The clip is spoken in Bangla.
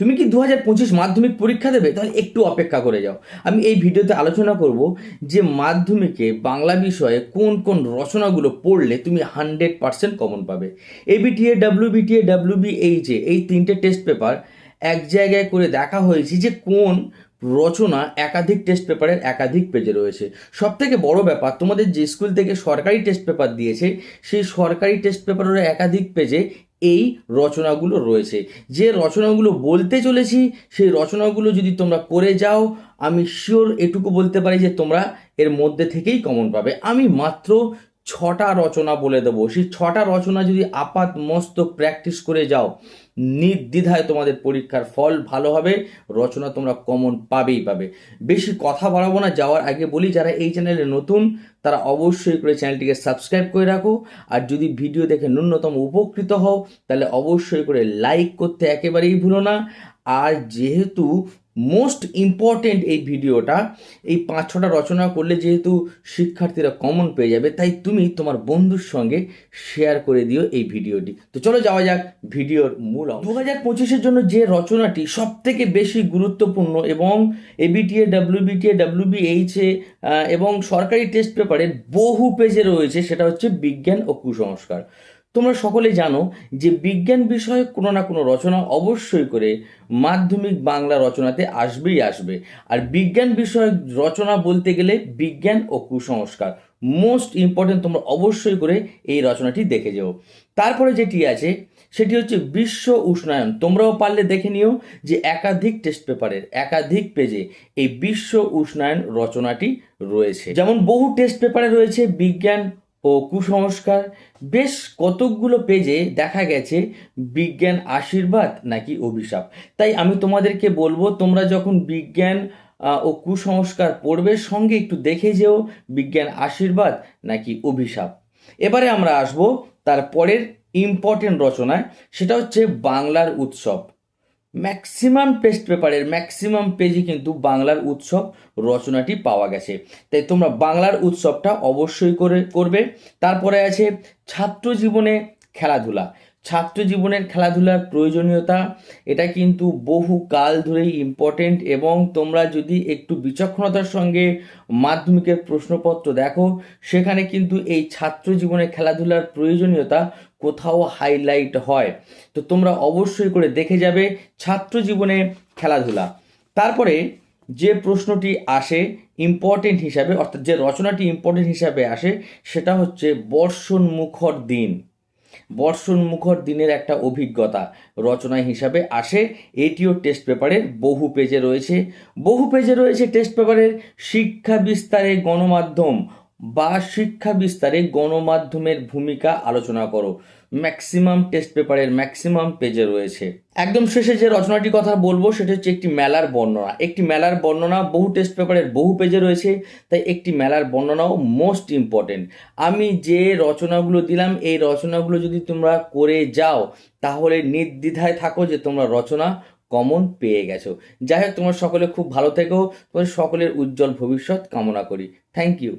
তুমি কি দু হাজার পঁচিশ মাধ্যমিক পরীক্ষা দেবে? তাহলে একটু অপেক্ষা করে যাও। আমি এই ভিডিওতে আলোচনা করব যে মাধ্যমিকে বাংলা বিষয়ে কোন কোন রচনাগুলো পড়লে তুমি হান্ড্রেড পার্সেন্ট কমন পাবে। ABTA W BTA W BHA এই তিনটে টেস্ট পেপার এক জায়গায় করে দেখা হয়েছে যে কোন রচনা একাধিক টেস্ট পেপারের একাধিক পেজে রয়েছে। সব থেকে বড় ব্যাপার, তোমাদের যে স্কুল থেকে সরকারি টেস্ট পেপার দিয়েছে, সেই সরকারি টেস্ট পেপারের একাধিক পেজে এই রচনাগুলো রয়েছে। যে রচনাগুলো বলতে চলেছি, সেই রচনাগুলো যদি তোমরা করে যাও, আমি শিওর এটুকু বলতে পারি যে তোমরা এর মধ্যে থেকেই কমন পাবে। আমি মাত্র ছটা রচনা বলে দেবো। সেই ছটা রচনা যদি আপাত মস্ত প্র্যাকটিস করে যাও, নির্দ্বিধায় তোমাদের পরীক্ষার ফল ভালো হবে, রচনা তোমরা কমন পাবেই পাবে। বেশি কথা বাড়াবো না, যাওয়ার আগে বলি, যারা এই চ্যানেলে নতুন, তারা অবশ্যই করে চ্যানেলটিকে সাবস্ক্রাইব করে রাখো। আর যদি ভিডিও দেখে ন্যূনতম উপকৃত হও, তাহলে অবশ্যই করে লাইক করতে একেবারেই ভুলো না। আর যেহেতু মোস্ট ইম্পর্টেন্ট এই ভিডিওটা, এই পাঁচ ছটা রচনা করলে যেহেতু শিক্ষার্থীরা কমন পেয়ে যাবে, তাই তুমি তোমার বন্ধুর সঙ্গে শেয়ার করে দিও এই ভিডিওটি। তো চলো যাওয়া যাক ভিডিওর মূল দু হাজার পঁচিশের জন্য যে রচনাটি সব থেকে বেশি গুরুত্বপূর্ণ এবং এবিটিএ ডাব্লিউবিটিএ ডাব্লিউবিএইচএ এবং সরকারি টেস্ট পেপারের বহু পেজে রয়েছে, সেটা হচ্ছে বিজ্ঞান ও কুসংস্কার। তোমরা সকলে জানো যে বিজ্ঞান বিষয়ে কোনো না কোনো রচনা অবশ্যই করে মাধ্যমিক বাংলা রচনাতে আসবেই আসবে। আর বিজ্ঞান বিষয়ক রচনা বলতে গেলে বিজ্ঞান ও কুসংস্কার। মোস্ট ইম্পর্টেন্ট তোমরা অবশ্যই করে এই রচনাটি দেখে যেও। তারপরে যেটি আছে, সেটি হচ্ছে বিশ্ব উষ্ণায়ন। তোমরাও পারলে দেখে নিও যে একাধিক টেস্ট পেপারের একাধিক পেজে এই বিশ্ব উষ্ণায়ন রচনাটি রয়েছে। যেমন বহু টেস্ট পেপারে রয়েছে বিজ্ঞান ও কুসংস্কার। বেশ কতকগুলো পেজে দেখা গেছে, বিজ্ঞান আশীর্বাদ নাকি অভিশাপ। তাই আমি তোমাদেরকে বলব, তোমরা যখন বিজ্ঞান ও কুসংস্কার পড়বে সঙ্গে একটু দেখে যেও, বিজ্ঞান আশীর্বাদ নাকি অভিশাপ। এবারে আমরা আসব তার পরের ইম্পর্টেন্ট রচনায়, সেটা হচ্ছে বাংলার উৎসব। ম্যাক্সিমাম টেস্ট পেপারের ম্যাক্সিমাম পেজে কিন্তু বাংলার উৎসব রচনাটি পাওয়া গেছে। তাই তোমরা বাংলার উৎসবটা অবশ্যই করে, করবে। তারপরে আছে ছাত্র জীবনে খেলাধুলা। ছাত্র জীবনের খেলাধুলার প্রয়োজনীয়তা, এটা কিন্তু বহু কাল ধরেই ইম্পর্টেন্ট এবং তোমরা যদি একটু বিচক্ষণতার সঙ্গে মাধ্যমিকের প্রশ্নপত্র দেখো, সেখানে কিন্তু এই ছাত্র জীবনে খেলাধুলার প্রয়োজনীয়তা কোথাও হাইলাইট হয়। তো তোমরা অবশ্যই করে দেখে যাবে ছাত্র জীবনে খেলাধুলা। তারপরে যে প্রশ্নটি আসে ইম্পর্টেন্ট হিসাবে, অর্থাৎ যে রচনাটি ইম্পর্টেন্ট হিসাবে আসে, সেটা হচ্ছে বর্ষণ মুখর দিন। বর্ষণ মুখর দিনের একটা অভিজ্ঞতা রচনা হিসাবে আসে। এটিও টেস্ট পেপারের বহু পেজে রয়েছে। বহু পেজে রয়েছে টেস্ট পেপারের শিক্ষা বিস্তারে গণমাধ্যম বা শিক্ষা বিস্তারে গণমাধ্যমের ভূমিকা আলোচনা করো। ম্যাক্সিমাম টেস্ট পেপারের ম্যাক্সিমাম পেজে রয়েছে। একদম শেষে যে রচনাটির কথা বলব, সেটা হচ্ছে একটি মেলার বর্ণনা। একটি মেলার বর্ণনা বহু টেস্ট পেপারের বহু পেজে রয়েছে, তাই একটি মেলার বর্ণনাও মোস্ট ইম্পর্টেন্ট আমি যে রচনাগুলো দিলাম, এই রচনাগুলো যদি তোমরা করে যাও, তাহলে নির্দ্বিধায় থাকো যে তোমরা রচনা কমন পেয়ে গেছো। যাই হোক, তোমরা সকলে খুব ভালো থেকো, তোমাদের সকলের উজ্জ্বল ভবিষ্যৎ কামনা করি। Thank you